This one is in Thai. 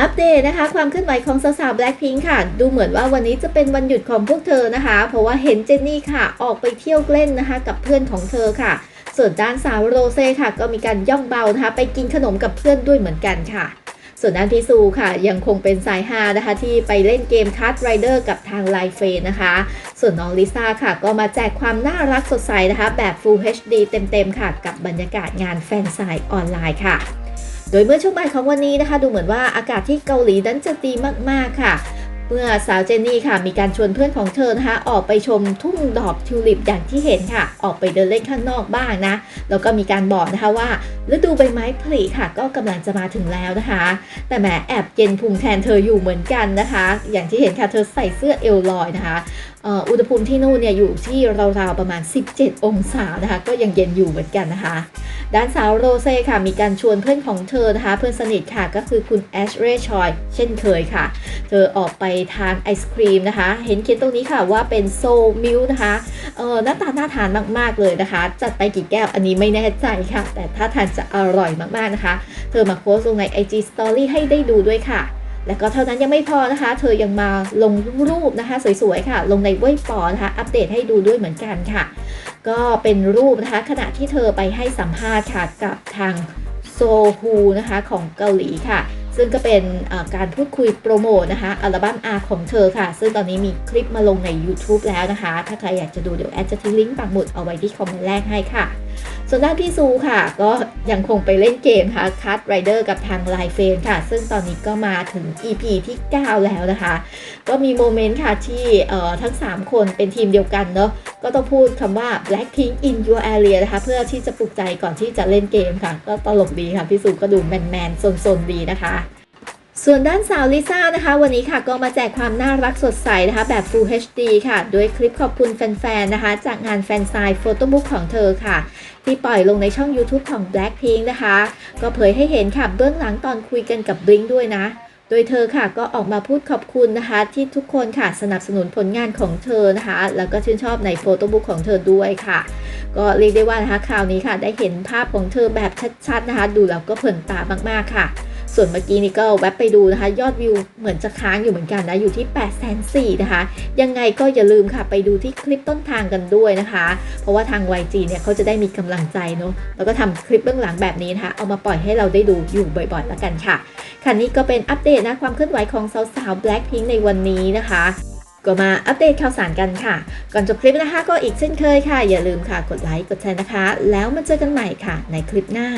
อัปเดตนะคะ ความเคลื่อนไหวของสาวๆ Blackpink ค่ะ ดูเหมือนว่าวันนี้จะเป็นวันหยุดของพวกเธอนะคะ เพราะว่าเห็นเจนนี่ค่ะ ออกไปเที่ยวเล่นนะคะ กับเพื่อนของเธอค่ะ ส่วนด้านสาวโรเซ่ค่ะ ก็มีการย่องเบานะคะ ไปกินขนมกับเพื่อนด้วยเหมือนกันค่ะ ส่วนด้านพิซูค่ะ ยังคงเป็นสายฮานะคะ ที่ไปเล่นเกมคั r ไรเดอร์กับทางไลเฟนะคะ ส่วนน้องลิซ่าค่ะ ก็มาแจกความน่ารักสดใสนะคะ แบบ Full HD เต็มๆค่ะ กับบรรยากาศงานแฟนสายออนไลน์ค่ะ โดยเมื่อช่วงบ่ายของวันนี้นะคะ ดูเหมือนว่าอากาศที่เกาหลีนั้นจะดีมากๆค่ะ เมื่อสาวเจนนี่ค่ะ มีการชวนเพื่อนของเธอนะคะ ออกไปชมทุ่งดอกทิวลิปอย่างที่เห็นค่ะ ออกไปเดินเล่นข้างนอกบ้างนะ แล้วก็มีการบอกนะคะว่าฤดูใบไม้ผลิค่ะ ก็กำลังจะมาถึงแล้วนะคะ แต่แหมแอบเย็นพุงแทนเธออยู่เหมือนกันนะคะ อย่างที่เห็นค่ะเธอใส่เสื้อเอลลอยนะคะอุณหภูมิที่นู่นเนี่ยอยู่ที่ราวๆประมาณ 17 องศานะคะ ก็ยังเย็นอยู่เหมือนกันนะคะ ด้านสาวโรเซ่ค่ะ มีการชวนเพื่อนของเธอนะคะ เพื่อนสนิทค่ะก็คือคุณแอชเรย์ชอย เช่นเคยค่ะ เธอออกไปทานไอศครีมนะคะ เห็นเขียนตรงนี้ค่ะว่าเป็นโซมิลนะคะเออหน้าตาน่าทานมาก ๆ เลยนะคะ จัดไปกี่แก้วอันนี้ไม่แน่ใจค่ะ แต่ถ้าทานจะอร่อยมาก ๆ นะคะ เธอมาโพสต์ลงใน IG Story ให้ได้ดูด้วยค่ะและก็เท่านั้นยังไม่พอนะคะ เธอยังมาลงรูปนะคะ สวยๆค่ะ ลงในเว็บปอนะคะ อัปเดตให้ดูด้วยเหมือนกันค่ะ ก็เป็นรูปนะคะขณะที่เธอไปให้สัมภาษณ์ค่ะกับทางโซฮูนะคะของเกาหลีค่ะ ซึ่งก็เป็นการพูดคุยโปรโมทนะคะอัลบั้มอาของเธอค่ะ ซึ่งตอนนี้มีคลิปมาลงใน YouTube แล้วนะคะ ถ้าใครอยากจะดูเดี๋ยวแอดจะทิ้งลิงก์ปักหมุดเอาไว้ที่คอมเมนต์แรกให้ค่ะ ส่วนด้านพี่ซูค่ะ ก็ยังคงไปเล่นเกมค่ะคัตไรเดอร์กับทางไลเฟนค่ะ ซึ่งตอนนี้ก็มาถึง EP ที่ 9 แล้วนะคะ ก็มีโมเมนต์ค่ะที่เอ่อทั้ง 3 คนเป็นทีมเดียวกันเนาะก็ต้องพูดคำว่า Blackpink in your area นะคะ เพื่อที่จะปลุกใจก่อนที่จะเล่นเกมค่ะ ก็ตลกดีค่ะ พี่ซูก็ดูแมนๆซนๆดีนะคะ ส่วนด้านสาวลิซ่านะคะ วันนี้ค่ะก็มาแจกความน่ารักสดใสนะคะ แบบ Full HD ค่ะด้วยคลิปขอบคุณแฟนๆ นะคะ จากงานแฟนไซน์โฟโต้บุ๊กของเธอค่ะ ที่ปล่อยลงในช่อง YouTube ของ Blackpink นะคะ ก็เผยให้เห็นค่ะเบื้องหลังตอนคุยกันกับ Blink ด้วยนะ โดยเธอค่ะก็ออกมาพูดขอบคุณนะคะ ที่ทุกคนค่ะสนับสนุนผลงานของเธอนะคะ แล้วก็ชื่นชอบในโฟโต้บุ๊กของเธอด้วยค่ะ ก็เรียกได้ว่านะคะคราวนี้ค่ะได้เห็นภาพของเธอแบบชัดๆนะคะ ดูแล้วก็เพลินตามากๆค่ะ ส่วนเมื่อกี้นี้ก็แวบไปดูนะคะ ยอดวิวเหมือนจะค้างอยู่เหมือนกันนะ อยู่ที่8 4 0 0 0นะคะ ยังไงก็อย่าลืมค่ะไปดูที่คลิปต้นทางกันด้วยนะคะ เพราะว่าทาง YG เนี่ยเขาจะได้มีกำลังใจเนาะแล้วก็ทำคลิปเบื้องหลังแบบนี้นะคะเอามาปล่อยให้เราได้ดูอยู่บ่อยๆแล้วกันค่ะคันนี้ก็เป็นอัปเดตนะความเคลื่อนไหวของสาวๆ Blackpink ในวันนี้นะคะก็มาอัปเดตข่าวสารกันค่ะ ก่อนจบคลิปนะคะ ก็อีกเช่นเคยค่ะ อย่าลืมค่ะ กดไลค์ กดแชร์นะคะ แล้วมาเจอกันใหม่ค่ะ ในคลิปหน้า